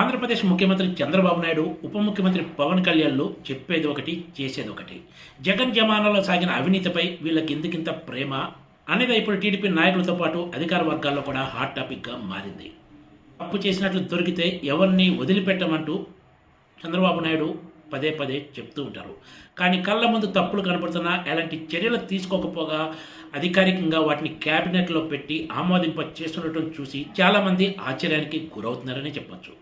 ఆంధ్రప్రదేశ్ ముఖ్యమంత్రి చంద్రబాబు నాయుడు ఉప ముఖ్యమంత్రి పవన్ కళ్యాణ్లు చెప్పేది ఒకటి చేసేది ఒకటి. జగన్ జమానాలో సాగిన అవినీతిపై వీళ్ళకి ఎందుకింత ప్రేమ అనేది ఇప్పుడు టీడీపీ నాయకులతో పాటు అధికార వర్గాల్లో కూడా హాట్ టాపిక్గా మారింది. తప్పు చేసినట్లు దొరికితే ఎవరిని వదిలిపెట్టమంటూ చంద్రబాబు నాయుడు పదే పదే చెప్తూ ఉంటారు. కానీ కళ్ళ ముందు తప్పులు కనపడుతున్నా ఎలాంటి చర్యలు తీసుకోకపోగా అధికారికంగా వాటిని క్యాబినెట్లో పెట్టి ఆమోదింప చేస్తుండటం చూసి చాలామంది ఆశ్చర్యానికి గురవుతున్నారని చెప్పొచ్చు.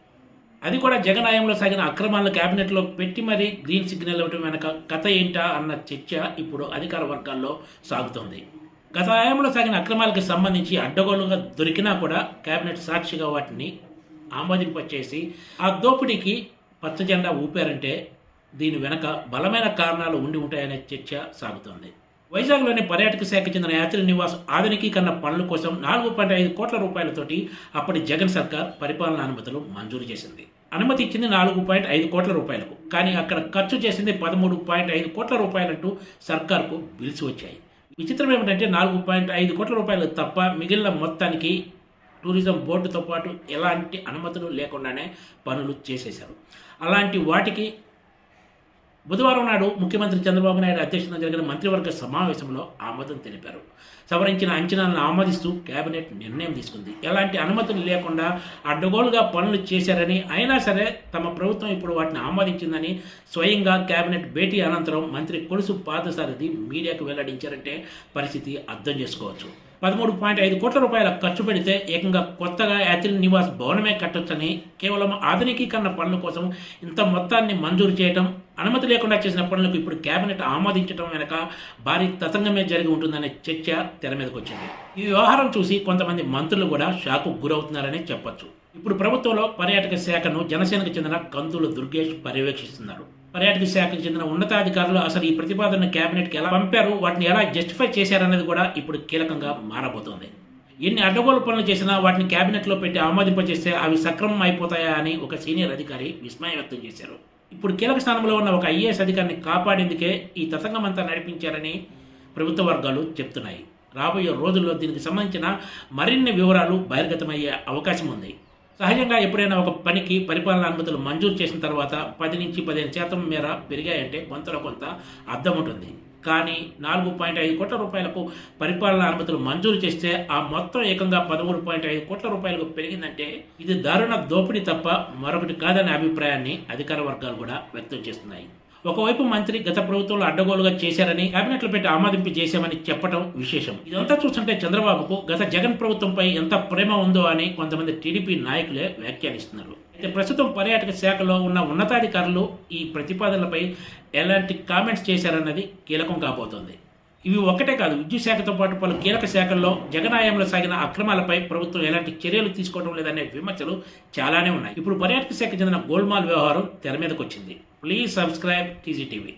అది కూడా జగన్ హయాంలో సాగిన అక్రమాలను క్యాబినెట్లో పెట్టి మరీ గ్రీన్ సిగ్నల్ ఇవ్వటం వెనక కథ ఏంటా అన్న చర్చ ఇప్పుడు అధికార వర్గాల్లో సాగుతోంది. గత హయాంలో సాగిన అక్రమాలకు సంబంధించి అడ్డగోలుగా దొరికినా కూడా కేబినెట్ సాక్షిగా వాటిని ఆమోదింపచేసి ఆ దోపిడీకి పచ్చ జెండా ఊపారంటే దీని వెనక బలమైన కారణాలు ఉండి ఉంటాయనే చర్చ సాగుతోంది. వైజాగ్లోని పర్యాటక శాఖ చెందిన యాత్రి నివాస్ ఆధునికీకరణ పనుల కోసం నాలుగు పాయింట్ ఐదు కోట్ల రూపాయలతోటి అప్పటి జగన్ సర్కార్ పరిపాలనా అనుమతులు మంజూరు చేసింది. అనుమతి ఇచ్చింది నాలుగు పాయింట్ ఐదు కోట్ల రూపాయలకు కానీ అక్కడ ఖర్చు చేసింది పదమూడు పాయింట్ ఐదు కోట్ల రూపాయలంటూ సర్కార్కు బిల్స్ వచ్చాయి. విచిత్రం ఏమిటంటే నాలుగు పాయింట్ ఐదు కోట్ల రూపాయలు తప్ప మిగిలిన మొత్తానికి టూరిజం బోర్డుతో పాటు ఎలాంటి అనుమతులు లేకుండానే పనులు చేసేశారు. అలాంటి వాటికి బుధవారం నాడు ముఖ్యమంత్రి చంద్రబాబు నాయుడు అధ్యక్షతన జరిగిన మంత్రివర్గ సమావేశంలో ఆమోదం తెలిపారు. సవరించిన అంచనాలను ఆమోదిస్తూ కేబినెట్ నిర్ణయం తీసుకుంది. ఎలాంటి అనుమతులు లేకుండా అడ్డగోలుగా పనులు చేశారని అయినా సరే తమ ప్రభుత్వం ఇప్పుడు వాటిని ఆమోదించిందని స్వయంగా కేబినెట్ భేటీ అనంతరం మంత్రి కొలుసు పాదసారథి మీడియాకు వెల్లడించారంటే పరిస్థితి అర్థం చేసుకోవచ్చు. పదమూడు పాయింట్ ఐదు కోట్ల రూపాయల ఖర్చు పెడితే ఏకంగా కొత్తగా యాత్రి నివాస్ భవనమే కట్టొచ్చని కేవలం ఆధునికీకరణ పనుల కోసం ఇంత మొత్తాన్ని మంజూరు చేయడం అనుమతి లేకుండా చేసిన పనులకు ఇప్పుడు కేబినెట్ ఆమోదించడం వెనక భారీ తతంగమే జరిగి ఉంటుందనే చర్చ తెర మీదకి వచ్చింది. ఈ వ్యవహారం చూసి కొంతమంది మంత్రులు కూడా షాకు గురవుతున్నారని చెప్పొచ్చు. ఇప్పుడు ప్రభుత్వంలో పర్యాటక శాఖను జనసేనకు చెందిన కందులు దుర్గేష్ పర్యవేక్షిస్తున్నారు. పర్యాటక శాఖకు చెందిన ఉన్నతాధికారులు అసలు ఈ ప్రతిపాదన కేబినెట్కి ఎలా పంపారు? వాటిని ఎలా జస్టిఫై చేశారనేది కూడా ఇప్పుడు కీలకంగా మారబోతోంది. ఎన్ని అడ్డగోలు పనులు చేసినా వాటిని కేబినెట్లో పెట్టి ఆమోదింపజేస్తే అవి సక్రమం అయిపోతాయా అని ఒక సీనియర్ అధికారి విస్మయం వ్యక్తం చేశారు. ఇప్పుడు కీలక స్థానంలో ఉన్న ఒక ఐఏఎస్ అధికారిని కాపాడేందుకే ఈ తతంగమంతా నడిపించారని ప్రభుత్వ వర్గాలు చెప్తున్నాయి. రాబోయే రోజుల్లో దీనికి సంబంధించిన మరిన్ని వివరాలు బహిర్గతమయ్యే అవకాశం ఉంది. సహజంగా ఎప్పుడైనా ఒక పనికి పరిపాలన అనుమతులు మంజూరు చేసిన తర్వాత పది నుంచి పదిహేను శాతం మేర పెరిగాయంటే కొంతలో కొంత అర్థం ఉంటుంది. కానీ నాలుగు పాయింట్ ఐదు కోట్ల రూపాయలకు పరిపాలన అనుమతులు మంజూరు చేస్తే ఆ మొత్తం ఏకంగా పదమూడు పాయింట్ ఐదు కోట్ల రూపాయలకు పెరిగిందంటే ఇది దారుణ దోపిడీ తప్ప మరొకటి కాదనే అభిప్రాయాన్ని అధికార వర్గాలు కూడా వ్యక్తం చేస్తున్నాయి. ఒకవైపు మంత్రి గత ప్రభుత్వంలో అడ్డగోలుగా చేశారని కేబినెట్లో పెట్టి ఆమోదింపు చేశామని చెప్పడం విశేషం. ఇదంతా చూస్తుంటే చంద్రబాబుకు గత జగన్ ప్రభుత్వంపై ఎంత ప్రేమ ఉందో అని కొంతమంది టీడీపీ నాయకులే వ్యాఖ్యానిస్తున్నారు. అయితే ప్రస్తుతం పర్యాటక శాఖలో ఉన్న ఉన్నతాధికారులు ఈ ప్రతిపాదనలపై ఎలాంటి కామెంట్స్ చేశారన్నది కీలకం కాబోతోంది. ఇవి ఒక్కటే కాదు విద్యుత్ శాఖతో పాటు పలు కీలక శాఖల్లో జగనాయంలో సాగిన అక్రమాలపై ప్రభుత్వం ఎలాంటి చర్యలు తీసుకోవడం లేదనే విమర్శలు చాలానే ఉన్నాయి. ఇప్పుడు పర్యాటక శాఖ చెందిన గోల్మాల్ వ్యవహారం తెర మీదకి వచ్చింది ప్లీజ్ సబ్స్క్రైబ్ టీజీటీవీ